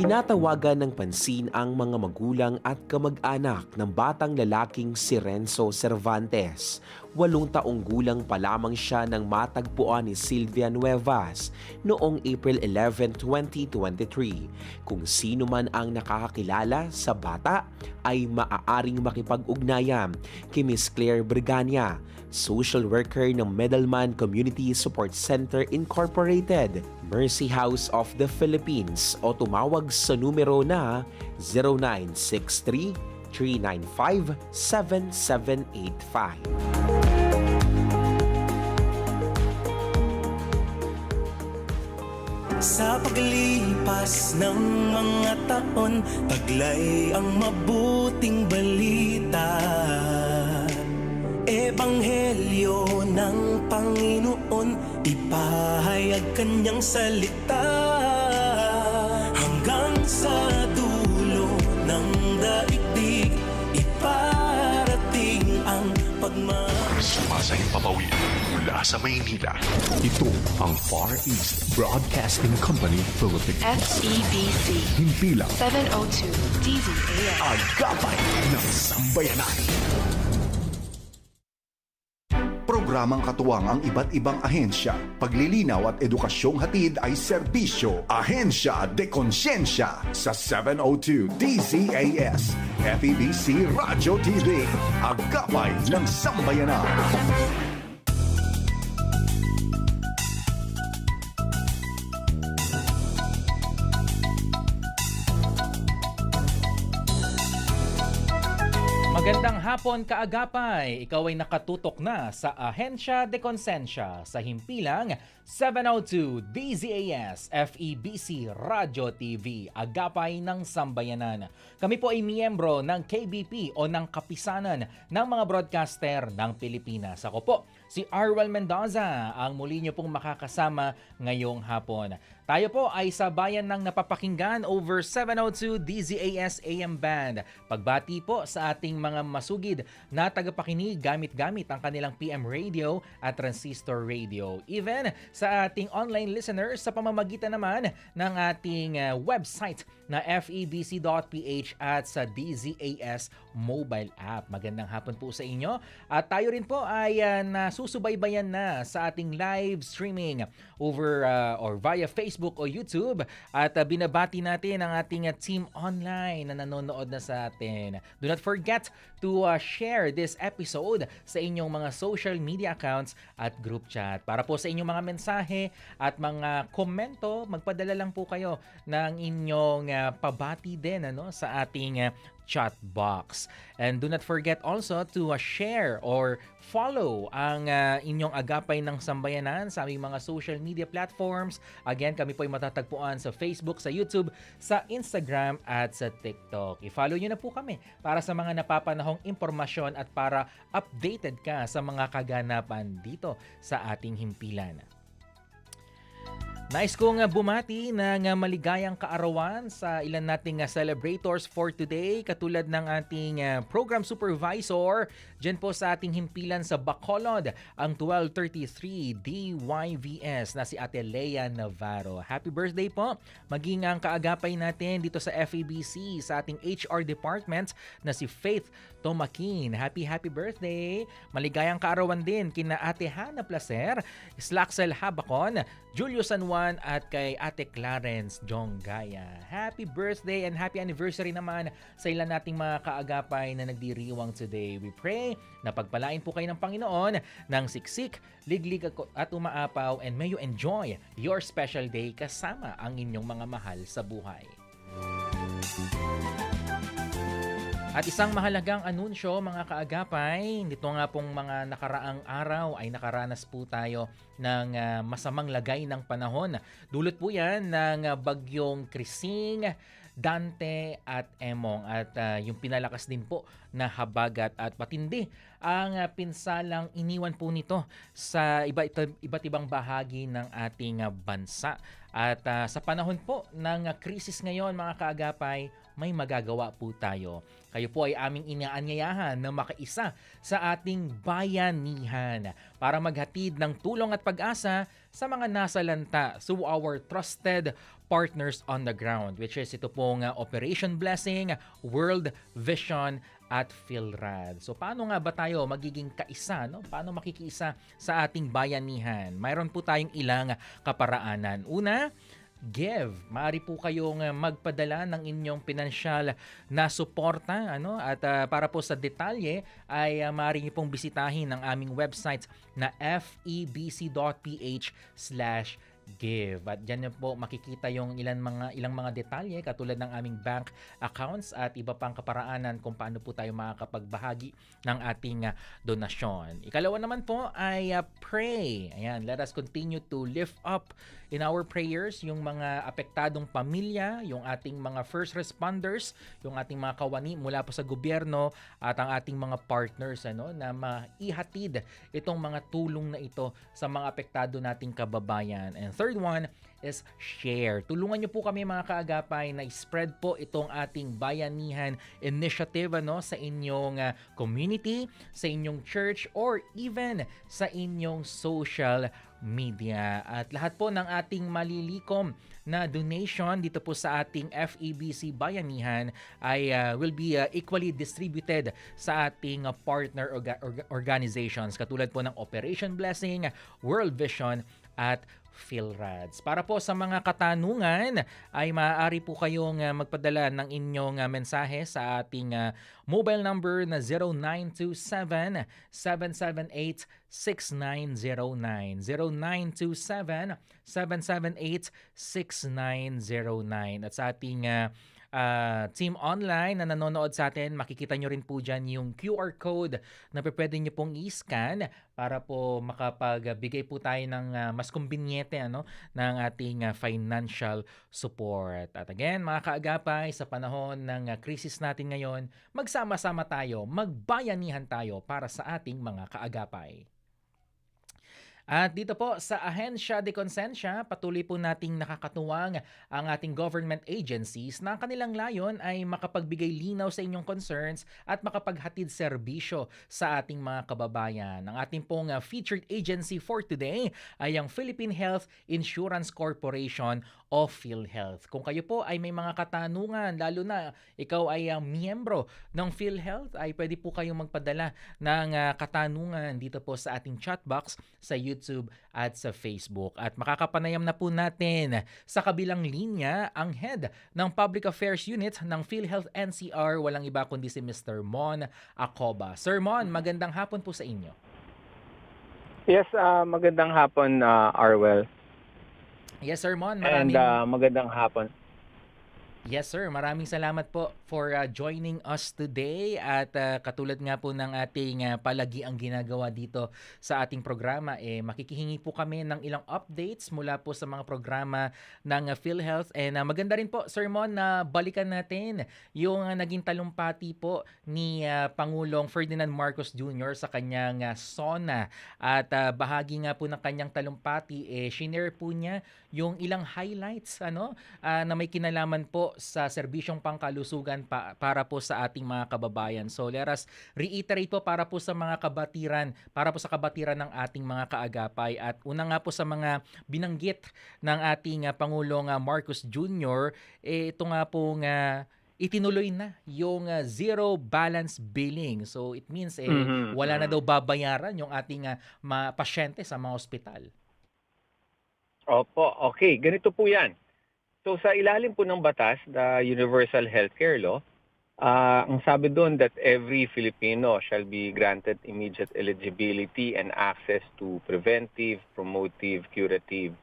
Tinatawagan ng pansin ang mga magulang at kamag-anak ng batang lalaking si Renzo Cervantes. Walong taong gulang pa lamang siya nang matagpuan ni Sylvia Nuevas noong April 11, 2023. Kung sino man ang nakakakilala sa bata ay maaaring makipag-ugnayan kay Miss Claire Brigania, social worker ng Middleman Community Support Center Incorporated, Mercy House of the Philippines o tumawag sa numero na 0963 395 7785. Sa paglipas ng mga taon Taglay ang mabuting balita Ebanghelyo ng Panginoon Ipahayag kanyang salita Hanggang sa dulo ng daigdig Iparating ang pagmamahal Sumasayang papawid mula sa Maynila. Ito ang Far East Broadcasting Company Philippines. FEBC Himpilang 702 DZAS. Agapay ng Sambayanan. Programang katuwang ang iba't ibang ahensya. Paglilinaw at edukasyong hatid ay serbisyo. Ahensya de Konsyensya sa 702 DZAS. FEBC Radio TV. Agapay ng Sambayanan. Magandang hapon kaagapay. Ikaw ay nakatutok na sa Ahensya de Consensya sa himpilang 702 DZAS FEBC Radio TV Agapay ng Sambayanan. Kami po ay miyembro ng KBP o ng Kapisanan ng mga broadcaster ng Pilipinas. Ako po si Arwel Mendoza ang muli niyo pong makakasama ngayong hapon. Tayo po ay sa bayan ng napapakinggan over 702 DZAS AM Band. Pagbati po sa ating mga masugid na tagapakinig gamit-gamit ang kanilang PM radio at transistor radio. Even sa ating online listeners sa pamamagitan naman ng ating uh, website na febc.ph at sa DZAS mobile app. Magandang hapon po sa inyo. At tayo rin po ay uh, nasusubaybayan na sa ating live streaming over uh, or via Facebook o YouTube at uh, binabati natin ang ating uh, team online na nanonood na sa atin. Do not forget to uh, share this episode sa inyong mga social media accounts at group chat. Para po sa inyong mga mensahe at mga komento, magpadala lang po kayo ng inyong uh, pabati din ano sa ating uh, chat box. And do not forget also to uh, share or follow ang uh, inyong agapay ng sambayanan sa aming mga social media platforms. Again, kami po ay matatagpuan sa Facebook, sa YouTube, sa Instagram at sa TikTok. I-follow nyo na po kami para sa mga napapanahong impormasyon at para updated ka sa mga kaganapan dito sa ating himpilan. Nais kong uh, bumati ng uh, maligayang kaarawan sa ilan nating uh, celebrators for today katulad ng ating program supervisor dyan po sa ating himpilan sa Bacolod ang 1233 DYVS na si Ate Lea Navarro. Happy birthday po! Maging ang kaagapay natin dito sa FEBC sa ating HR department na si Faith Tomakin. Happy happy birthday! Maligayang kaarawan din kina Ate Hana Placer, Slaxel Habacon, Julio San Juan at kay Ate Clarence Jonggaya. Happy birthday and happy anniversary naman sa ilan nating mga kaagapay na nagdiriwang today. We pray na pagpalain po kayo ng Panginoon ng siksik, liglig at umaapaw and may you enjoy your special day kasama ang inyong mga mahal sa buhay. At isang mahalagang anunsyo mga kaagapay, nito nga pong mga nakaraang araw ay nakaranas po tayo ng uh, masamang lagay ng panahon. Dulot po yan ng uh, bagyong Krising, Dante at Emong at uh, yung pinalakas din po na habagat at patindi ang uh, pinsalang iniwan po nito sa iba, iba't ibang bahagi ng ating uh, bansa. At uh, sa panahon po ng uh, krisis ngayon mga kaagapay, may magagawa po tayo. Kayo po ay aming inaanyayahan na makaisa sa ating bayanihan para maghatid ng tulong at pag-asa sa mga nasa lanta through our trusted partners on the ground which is ito pong uh, Operation Blessing, World Vision at PhilRad. So paano nga ba tayo magiging kaisa? No? Paano makikiisa sa ating bayanihan? Mayroon po tayong ilang kaparaanan. Una, give. Maaari po kayong uh, magpadala ng inyong pinansyal na suporta ano at uh, para po sa detalye ay uh, maaari niyo pong bisitahin ang aming website na febc.ph/give. At diyan niyo po makikita yung ilan mga ilang mga detalye katulad ng aming bank accounts at iba pang kaparaanan kung paano po tayo makakapagbahagi ng ating uh, donasyon. Ikalawa naman po ay uh, pray. Ayan, let us continue to lift up in our prayers yung mga apektadong pamilya, yung ating mga first responders, yung ating mga kawani mula po sa gobyerno at ang ating mga partners ano na maihatid itong mga tulong na ito sa mga apektado nating kababayan. And third one is share. Tulungan niyo po kami mga kaagapay na spread po itong ating bayanihan initiative ano sa inyong uh, community, sa inyong church or even sa inyong social media. At lahat po ng ating malilikom na donation dito po sa ating FEBC Bayanihan ay uh, will be uh, equally distributed sa ating uh, partner orga- orga- organizations katulad po ng Operation Blessing, World Vision at PhilRads. Para po sa mga katanungan ay maaari po kayong uh, magpadala ng inyong uh, mensahe sa ating uh, mobile number na 0927 778 6909 0927 778 6909 at sa ating uh, team online na nanonood sa atin, makikita nyo rin po dyan yung QR code na pwede nyo pong i-scan para po makapagbigay po tayo ng uh, mas kumbinyete ano, ng ating uh, financial support. At again, mga kaagapay, sa panahon ng uh, krisis natin ngayon, magsama-sama tayo, magbayanihan tayo para sa ating mga kaagapay. At dito po sa Ahensya de Consensya, patuloy po nating nakakatuwang ang ating government agencies na ang kanilang layon ay makapagbigay linaw sa inyong concerns at makapaghatid serbisyo sa ating mga kababayan. Ang ating pong uh, featured agency for today ay ang Philippine Health Insurance Corporation o PhilHealth. Kung kayo po ay may mga katanungan, lalo na ikaw ay uh, miyembro ng PhilHealth, ay pwede po kayong magpadala ng uh, katanungan dito po sa ating chat box sa YouTube at sa Facebook. At makakapanayam na po natin sa kabilang linya ang head ng Public Affairs Unit ng PhilHealth NCR, walang iba kundi si Mr. Mon Acoba. Sir Mon, magandang hapon po sa inyo. Yes, ah, magandang hapon, ah, Arwell. Yes, Sir Mon. And Maraming... ah, magandang hapon. Yes sir, maraming salamat po for uh, joining us today at uh, katulad nga po ng ating uh, palagi ang ginagawa dito sa ating programa eh makikihingi po kami ng ilang updates mula po sa mga programa ng uh, PhilHealth and uh, maganda rin po Sir Mon na balikan natin yung uh, naging talumpati po ni uh, Pangulong Ferdinand Marcos Jr. sa kanyang uh, SONA at uh, bahagi nga po ng kanyang talumpati eh shinare po niya yung ilang highlights ano uh, na may kinalaman po sa serbisyong pangkalusugan pa, para po sa ating mga kababayan. So let us reiterate po para po sa mga kabatiran, para po sa kabatiran ng ating mga kaagapay. At una nga po sa mga binanggit ng ating uh, Pangulong uh, Marcos Jr., eh, ito nga pong uh, itinuloy na yung uh, zero balance billing. So it means eh, Mhm, wala na mhm. daw babayaran yung ating uh, ma- pasyente sa mga ospital. Opo, okay. Ganito po yan. So sa ilalim po ng batas, the Universal Healthcare Law, ah, ang sabi doon that every Filipino shall be granted immediate eligibility and access to preventive, promotive, curative,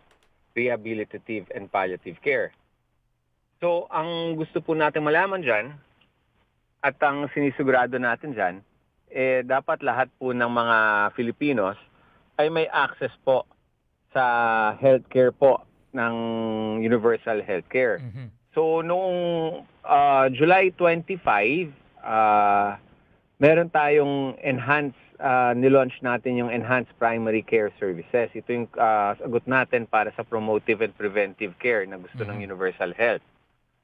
rehabilitative, and palliative care. So ang gusto po natin malaman dyan, at ang sinisigurado natin dyan, eh, dapat lahat po ng mga Filipinos ay may access po sa healthcare po ng Universal Healthcare. Mhm. So noong ah, July 25, ah, meron tayong enhanced ah, nilaunch natin yung enhanced primary care services. Ito yung ah, sagot natin para sa promotive and preventive care na gusto ng Mhm. Universal Health.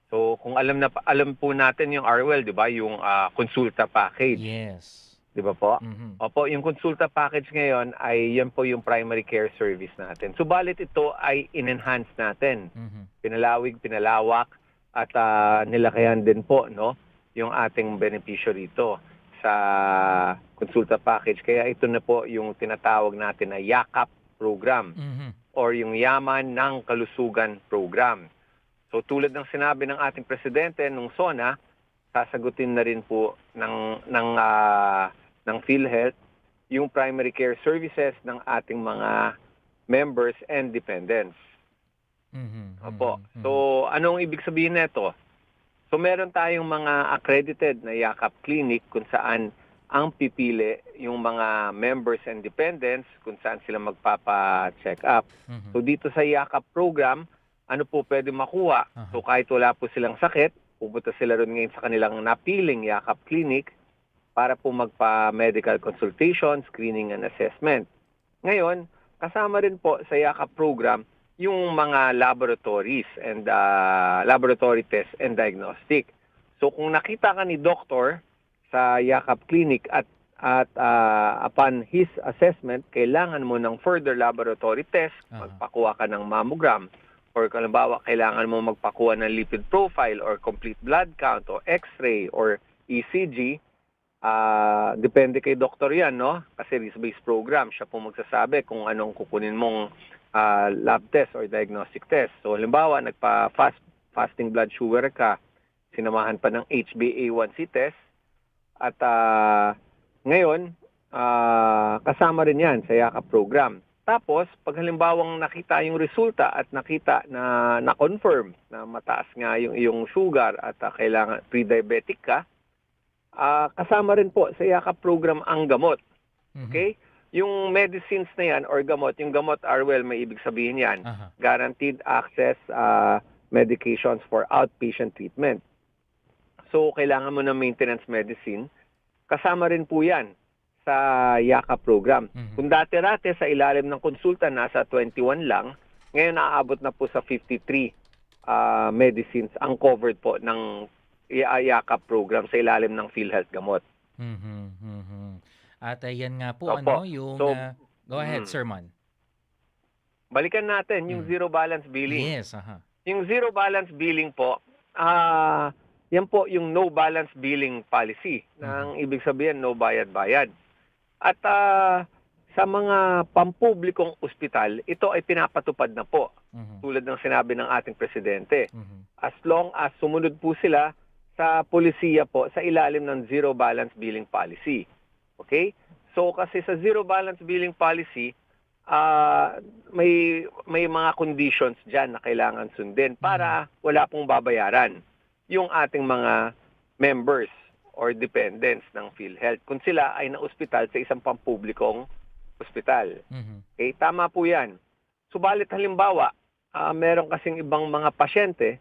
So kung alam na alam po natin yung RWell, 'di ba, yung ah, konsulta package, Yes. 'Di ba po? Mhm. Opo, yung konsulta package ngayon ay yan po yung primary care service natin. Subalit ito ay in-enhance natin. Mhm. Pinalawig, pinalawak at ah, nilakayan din po no yung ating benepisyo rito sa konsulta package. Kaya ito na po yung tinatawag natin na YAKAP program Mhm. or yung Yaman ng Kalusugan program. So tulad ng sinabi ng ating presidente nung SONA, sasagutin na rin po ng ng ah, ng PhilHealth yung primary care services ng ating mga members and dependents. Mhm. Opo. Mhm. So anong ibig sabihin nito? So meron tayong mga accredited na Yakap clinic kung saan ang pipili yung mga members and dependents kung saan sila magpapa-check up. Mhm. So dito sa Yakap program, ano po pwede makuha? Aha. So kahit wala po silang sakit, pupunta sila ron ngayon sa kanilang napiling Yakap Clinic para po magpa-medical consultation, screening and assessment. Ngayon, kasama rin po sa Yakap program yung mga laboratories and uh, laboratory tests and diagnostic. So kung nakita ka ni doktor sa Yakap Clinic at at uh, upon his assessment, kailangan mo ng further laboratory test, Aha. magpakuha ka ng mammogram, or halimbawa, kailangan mo magpakuha ng lipid profile or complete blood count o x-ray or ECG, ah depende kay doktor yan, no? Kasi risk-based program, siya po magsasabi kung anong kukunin mong ah, lab test or diagnostic test. So, halimbawa, nagpa-fast fasting blood sugar ka, sinamahan pa ng HbA1c test, at ah, ngayon, ah, kasama rin yan sa YAKA program. Tapos, pag halimbawang nakita yung resulta at nakita na na-confirm na mataas nga yung iyong sugar at ah, kailangan pre-diabetic ka, ah, kasama rin po sa YAKA program ang gamot. Mhm. Okay? Yung medicines na yan or gamot, yung gamot Arwell, may ibig sabihin yan. Aha. Guaranteed access ah, medications for outpatient treatment. So, kailangan mo ng maintenance medicine. Kasama rin po yan sa YAKA program. Mhm. Kung dati-dati sa ilalim ng konsulta nasa 21 lang, ngayon naaabot na po sa 53 ah, medicines ang covered po ng YAKA program sa ilalim ng PhilHealth gamot. Mhm. Mhm. At ayan nga po Opo. ano yung So, ah, Go ahead, mm. Sir Mon. Balikan natin yung Mm. zero balance billing. Yes, aha. Yung zero balance billing po, ah yan po yung no balance billing policy. Nang ibig sabihin, no bayad-bayad. At ah, sa mga pampublikong ospital, ito ay pinapatupad na po. Mhm. Tulad ng sinabi ng ating presidente. Mhm. As long as sumunod po sila sa polisiya po sa ilalim ng zero balance billing policy. Okay? So kasi sa zero balance billing policy, ah may may mga conditions diyan na kailangan sundin para wala pong babayaran yung ating mga members or dependents ng PhilHealth kung sila ay na-ospital sa isang pampublikong ospital. Mhm. Okay, tama po 'yan. Subalit halimbawa, ah, meron kasing ibang mga pasyente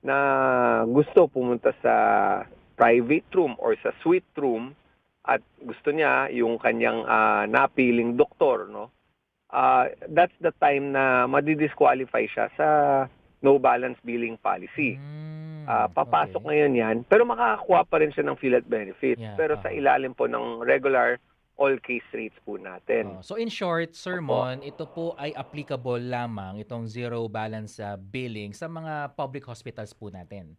na gusto pumunta sa private room or sa suite room at gusto niya yung kanyang ah, napiling doktor, no? Ah, that's the time na madidisqualify siya sa no balance billing policy. Mm, Ah, papasok okay. ngayon 'yan, pero makakakuha pa rin siya ng PhilHealth benefits. Yeah, pero ah. sa ilalim po ng regular all case rates po natin. Oh, so in short, Sir Opo. Mon, ito po ay applicable lamang itong zero balance ah, billing sa mga public hospitals po natin.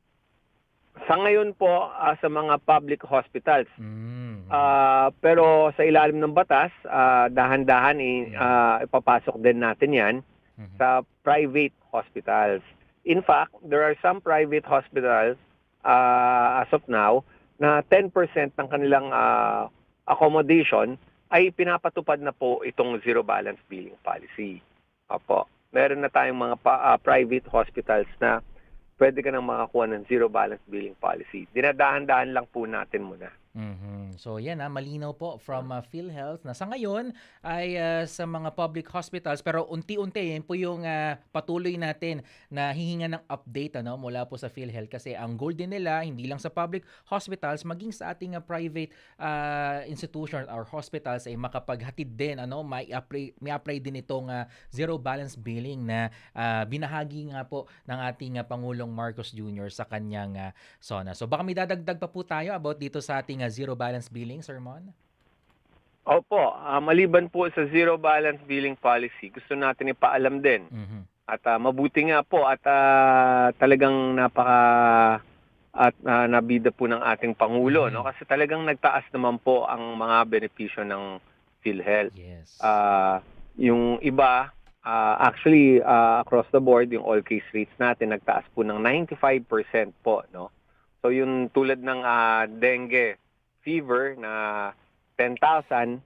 Sa ngayon po ah, sa mga public hospitals, Mm. ah, pero sa ilalim ng batas, ah, dahan-dahan ah, ipapasok din natin 'yan Mhm. sa private hospitals. In fact, there are some private hospitals ah, as of now na 10% ng kanilang ah, accommodation ay pinapatupad na po itong zero balance billing policy. Opo. Meron na tayong mga pa- ah, private hospitals na pwede ka nang makakuha ng zero balance billing policy. Dinadahan-dahan lang po natin muna. Mhm. So yan ah, malinaw po from uh, PhilHealth na sa ngayon ay ah, sa mga public hospitals pero unti-unti yan po yung ah, patuloy natin na hihinga ng update ano mula po sa PhilHealth kasi ang goal din nila hindi lang sa public hospitals maging sa ating ah, private ah, institution or hospitals ay makapaghatid din ano may apply may apply din itong ah, zero balance billing na ah, binahagi nga po ng ating ah, Pangulong Marcos Jr. sa kanyang ah, SONA. So baka may dadagdag pa po tayo about dito sa ating uh, zero balance billing, Sir Mon? Opo, ah, maliban po sa zero balance billing policy, gusto natin ipaalam din Mhm. At ah, mabuti nga po at ah, talagang napaka at ah, nabida po ng ating pangulo Mhm. no kasi talagang nagtaas naman po ang mga benepisyo ng PhilHealth. Yes. Ah, yung iba ah, actually ah, across the board yung all case rates natin nagtaas po ng 95% po no. So yung tulad ng ah, dengue fever na 10,000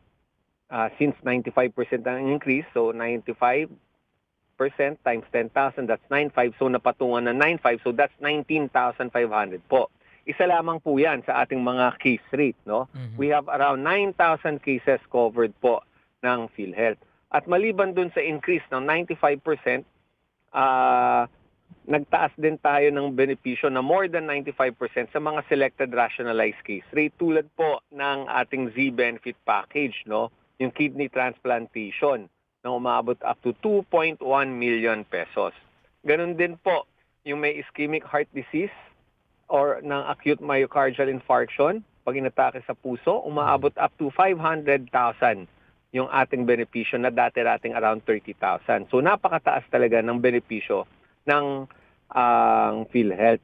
ah, since 95% ang increase so 95 times 10,000 that's 9,500 so napatungan na 9,500 so that's 19,500 po. Isa lamang po 'yan sa ating mga case rate no. Mhm. We have around 9,000 cases covered po ng PhilHealth. At maliban dun sa increase ng 95%, ah nagtaas din tayo ng benepisyo na more than 95% sa mga selected rationalized case rate tulad po ng ating Z-benefit package, no? Yung kidney transplantation na umabot up to 2.1 million pesos. Ganun din po yung may ischemic heart disease or ng acute myocardial infarction, pag inatake sa puso, umaabot up to 500,000 yung ating benepisyo na dati-dating around 30,000. So napakataas talaga ng benepisyo ng ang PhilHealth.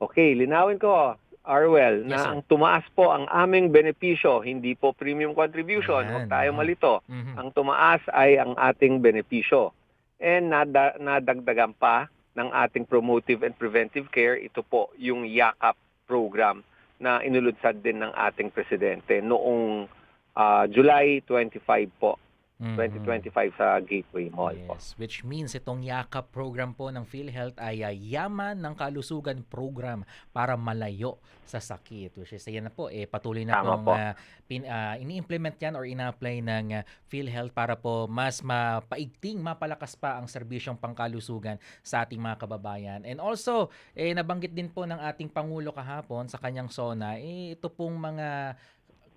Okay, linawin ko, Arwell, Yes, na sir. ang tumaas po ang aming benepisyo, hindi po premium contribution. Huwag Ayan, tayo aha. malito. Mhm. Ang tumaas ay ang ating benepisyo. And nada, nadagdagan pa ng ating promotive and preventive care, ito po yung YAKAP program na inuludsad din ng ating presidente noong ah, July 25 po, Mhm. 2025 sa Gateway Mall po. Yes, which means itong yakap program po ng PhilHealth ay uh, yaman ng kalusugan program para malayo sa sakit. Which is, ayan na po, eh, patuloy na Tama pong po. uh, pin, uh, ini-implement yan or ina-apply ng uh, PhilHealth para po mas mapaigting, mapalakas pa ang serbisyong pangkalusugan sa ating mga kababayan. And also, eh, nabanggit din po ng ating Pangulo kahapon sa kanyang SONA, eh, ito pong mga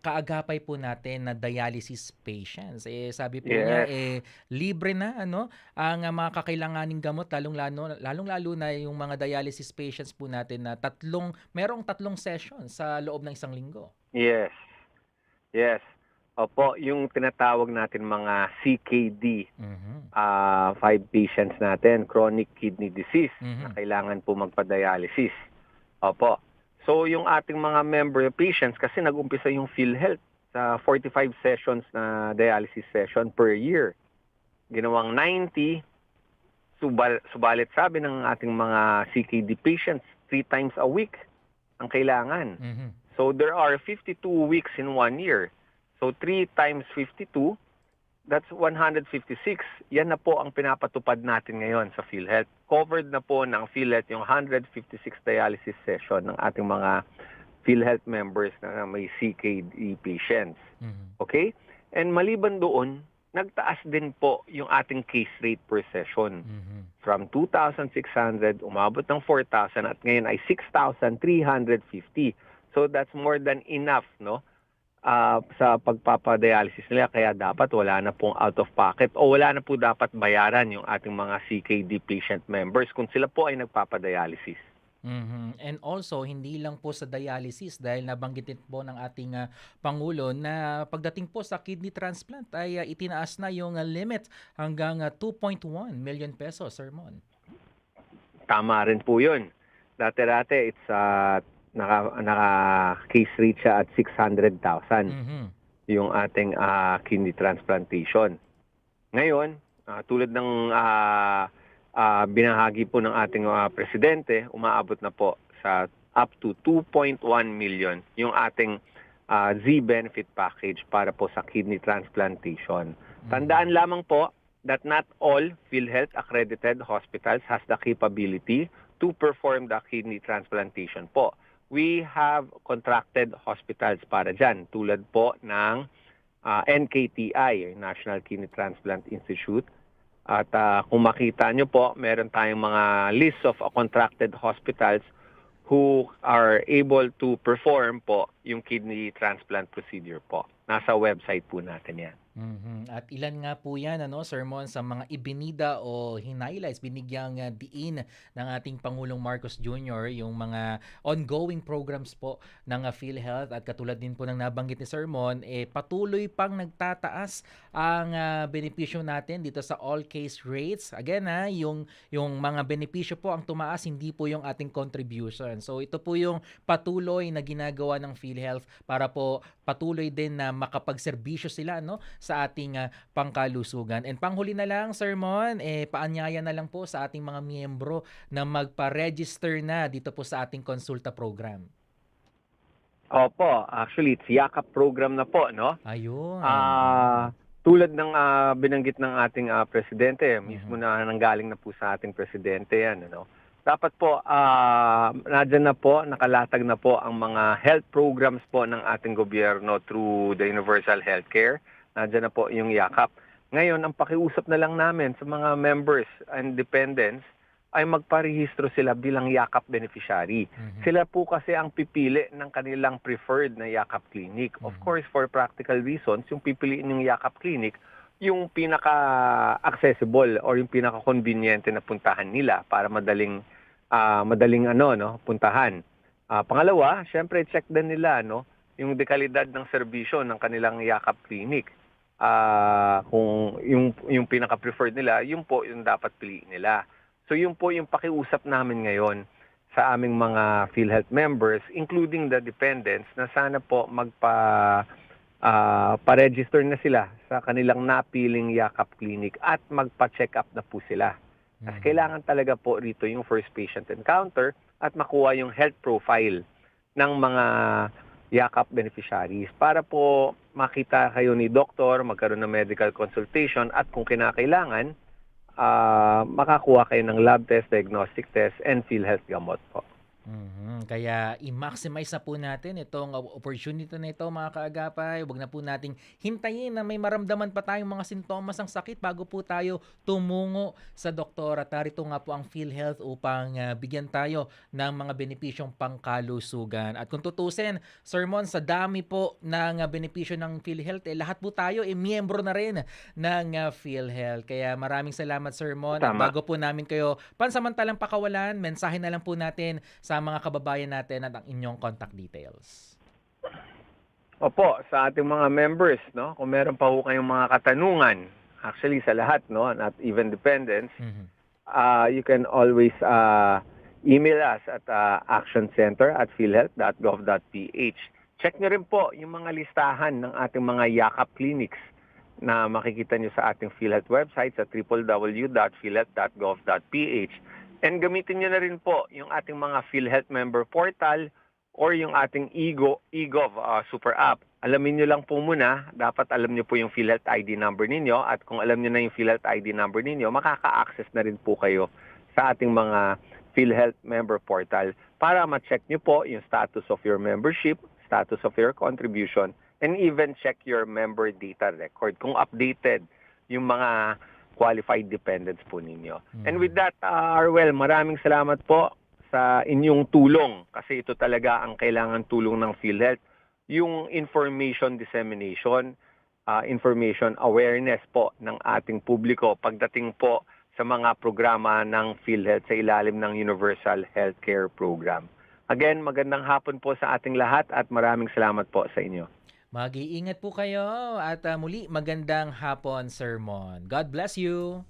kaagapay po natin na dialysis patients. Eh sabi po niya Yes. eh libre na ano ang uh, mga kakailanganing gamot lalong lalo lalong lalo na yung mga dialysis patients po natin na tatlong merong tatlong session sa loob ng isang linggo. Yes. Yes. Opo, yung tinatawag natin mga CKD, Mhm. ah five patients natin, chronic kidney disease, na Mhm. kailangan po magpa-dialysis. Opo. So yung ating mga member patients, kasi nag-umpisa yung PhilHealth sa 45 sessions na dialysis session per year. Ginawang 90, subal, subalit sabi ng ating mga CKD patients, three times a week ang kailangan. Mhm. So there are 52 weeks in one year. So 3 times 52, that's 156. Yan na po ang pinapatupad natin ngayon sa PhilHealth. Covered na po ng PhilHealth yung 156 dialysis session ng ating mga PhilHealth members na may CKD patients. Mhm. Okay? And maliban doon, nagtaas din po yung ating case rate per session Mhm. from 2,600 umabot ng 4,000 at ngayon ay 6,350. So that's more than enough no ah, sa pagpapadialysis nila kaya dapat wala na pong out of pocket o wala na po dapat bayaran yung ating mga CKD patient members kung sila po ay nagpapadialysis. Mhm. And also, hindi lang po sa dialysis dahil nabanggit po ng ating ah, Pangulo na pagdating po sa kidney transplant ay ah, itinaas na yung ah, limit hanggang ah, 2.1 million pesos, Sir Mon. Tama rin po 'yun. Dati-dati it's uh, naka, naka case rate siya at 600,000. Mhm. yung ating ah, kidney transplantation. Ngayon, ah, tulad ng ah, ah, binahagi po ng ating ah, presidente, umaabot na po sa up to 2.1 million yung ating ah, Z-benefit package para po sa kidney transplantation. Tandaan lamang po that not all PhilHealth accredited hospitals has the capability to perform the kidney transplantation po. We have contracted hospitals para dyan, tulad po ng ah, NKTI, National Kidney Transplant Institute. At ah, kung makita nyo po, meron tayong mga list of contracted hospitals who are able to perform po yung kidney transplant procedure po. Nasa website po natin yan. Mhm. At ilan nga po yan, ano, Sermon, sa mga ibinida o hinighlights, binigyang uh, diin ng ating Pangulong Marcos Jr., yung mga ongoing programs po ng uh, PhilHealth at katulad din po ng nabanggit ni Sermon, eh, patuloy pang nagtataas ang uh, benepisyo natin dito sa all case rates. Again, ha, yung, yung mga benepisyo po ang tumaas, hindi po yung ating contribution. So ito po yung patuloy na ginagawa ng PhilHealth para po patuloy din na makapagserbisyo sila no sa ating ah, pangkalusugan. And panghuli na lang, Sermon, eh, paanyaya na lang po sa ating mga miyembro na magpa-register na dito po sa ating konsulta program. Opo, actually, it's YAKAP program na po, no? Ayun. Ah, tulad ng ah, binanggit ng ating ah, presidente, mismo na nanggaling na po sa ating presidente yan, ano. Dapat po ah nandiyan na po, nakalatag na po ang mga health programs po ng ating gobyerno through the universal healthcare. Nandiyan na po yung yakap. Ngayon, ang pakiusap na lang namin sa mga members and dependents ay magparehistro sila bilang yakap beneficiary. Mhm. Sila po kasi ang pipili ng kanilang preferred na yakap clinic. Of Mhm. course, for practical reasons, yung pipiliin yung yakap clinic, yung pinaka-accessible or yung pinaka-conveniente na puntahan nila para madaling ah, madaling ano no puntahan. Ah, pangalawa, syempre check din nila no yung dekalidad ng serbisyo ng kanilang yakap clinic. Ah, kung yung yung pinaka-preferred nila, yun po yung dapat piliin nila. So yun po yung pakiusap namin ngayon sa aming mga PhilHealth members, including the dependents, na sana po magpa ah, pa-register na sila sa kanilang napiling yakap clinic at magpa-check up na po sila. Kasi Mhm. kailangan talaga po rito yung first patient encounter at makuha yung health profile ng mga yakap beneficiaries para po makita kayo ni doktor, magkaroon ng medical consultation at kung kinakailangan, ah, makakuha kayo ng lab test, diagnostic test, and PhilHealth gamot po. Mhm. Kaya i-maximize na po natin itong opportunity na ito mga kaagapay. Huwag na po nating hintayin na may maramdaman pa tayong mga sintomas ng sakit bago po tayo tumungo sa doktor. At narito nga po ang PhilHealth upang ah, bigyan tayo ng mga benepisyong pangkalusugan. At kung tutusin, Sermon, sa dami po ng ah, benepisyo ng PhilHealth, eh, lahat po tayo eh, miyembro na rin ng ah, PhilHealth. Kaya maraming salamat, Sermon. At Tama. bago po namin kayo pansamantalang pakawalan, mensahe na lang po natin sa mga kababayan natin at ang inyong contact details. Opo, sa ating mga members, no, kung meron pa ho kayong mga katanungan, actually sa lahat, no, not even dependents, Mhm. uh, you can always uh, email us at uh, actioncenter at philhealth.gov.ph. Check nyo rin po yung mga listahan ng ating mga yakap clinics na makikita nyo sa ating PhilHealth website sa www.philhealth.gov.ph. And gamitin nyo na rin po yung ating mga PhilHealth member portal or yung ating Ego, eGov uh, super app. Alamin nyo lang po muna, dapat alam nyo po yung PhilHealth ID number ninyo. At kung alam nyo na yung PhilHealth ID number ninyo, makaka-access na rin po kayo sa ating mga PhilHealth member portal para ma-check nyo po yung status of your membership, status of your contribution, and even check your member data record. Kung updated yung mga qualified dependents po ninyo. And with that, uh, Arwel, maraming salamat po sa inyong tulong kasi ito talaga ang kailangan tulong ng PhilHealth, yung information dissemination, uh, information awareness po ng ating publiko pagdating po sa mga programa ng PhilHealth sa ilalim ng Universal Healthcare Program. Again, magandang hapon po sa ating lahat at maraming salamat po sa inyo. Mag-iingat po kayo at ah, muli magandang hapon, Sermon. God bless you!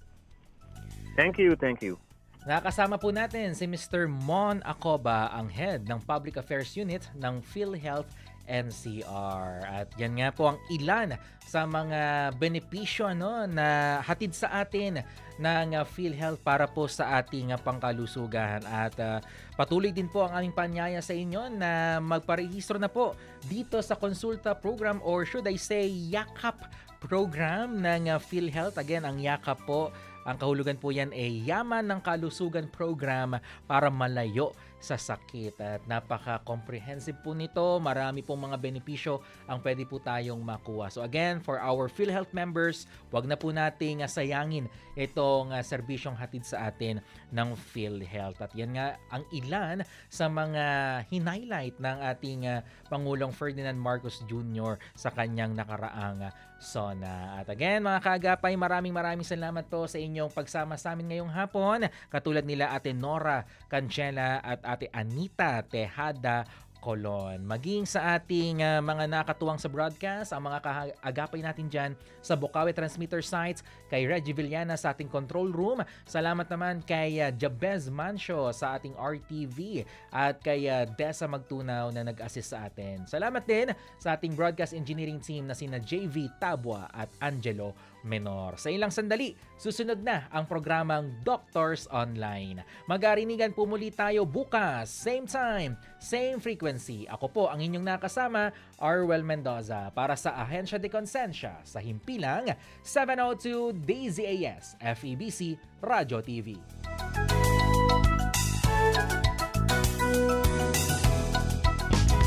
Thank you, thank you. Nakasama po natin si Mr. Mon Acoba, ang head ng Public Affairs Unit ng PhilHealth NCR. At yan nga po ang ilan sa mga benepisyo ano, na hatid sa atin ng uh, PhilHealth para po sa ating uh, pangkalusugan. At uh, patuloy din po ang aming panyaya sa inyo na magparehistro na po dito sa konsulta program or should I say yakap program ng uh, PhilHealth. Again, ang yakap po ang kahulugan po yan ay Yaman ng Kalusugan Program para malayo sa sakit. At napaka-comprehensive po nito. Marami pong mga benepisyo ang pwede po tayong makuha. So again, for our PhilHealth members, wag na po nating ah, sayangin itong ah, serbisyong hatid sa atin ng PhilHealth. At yan nga ang ilan sa mga hinighlight ng ating ah, Pangulong Ferdinand Marcos Jr. sa kanyang nakaraang ah, SONA. At again, mga kaagapay, maraming maraming salamat po sa inyong pagsama sa amin ngayong hapon. Katulad nila Ate Nora Cancela at Ate Anita Tejada Colon. Maging sa ating ah, mga nakatuwang sa broadcast, ang mga kaagapay natin dyan sa Bukawi Transmitter Sites, kay Reggie Villana sa ating control room. Salamat naman kay uh, Jabez Mancio sa ating RTV at kay ah, Desa Magtunaw na nag-assist sa atin. Salamat din sa ating broadcast engineering team na sina JV Tabua at Angelo Menor. Sa ilang sandali, susunod na ang programang Doctors Online. Magarinigan po muli tayo bukas, same time, same frequency. Ako po ang inyong nakasama, Arwel Mendoza, para sa Ahensya de Consensya sa Himpilang 702 DZAS FEBC Radio TV.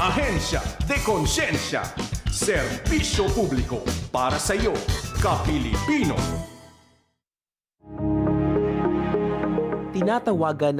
Ahensya de Konsensya. Serbisyo publiko para sa iyo, kapilipino. Tinatawagan ng